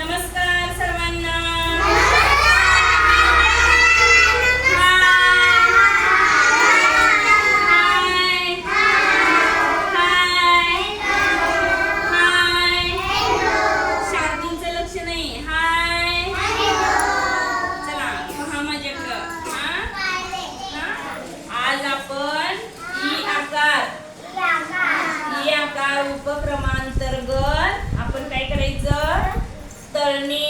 नमस्कार सर्वांना. हाय हाय हाय शार्दूलचं लक्ष नाही. हाय. चला पहा माझ्याकडं हा? हा? आज आपण ई आकार. ई आकार उपक्रमांतर्गत underneath.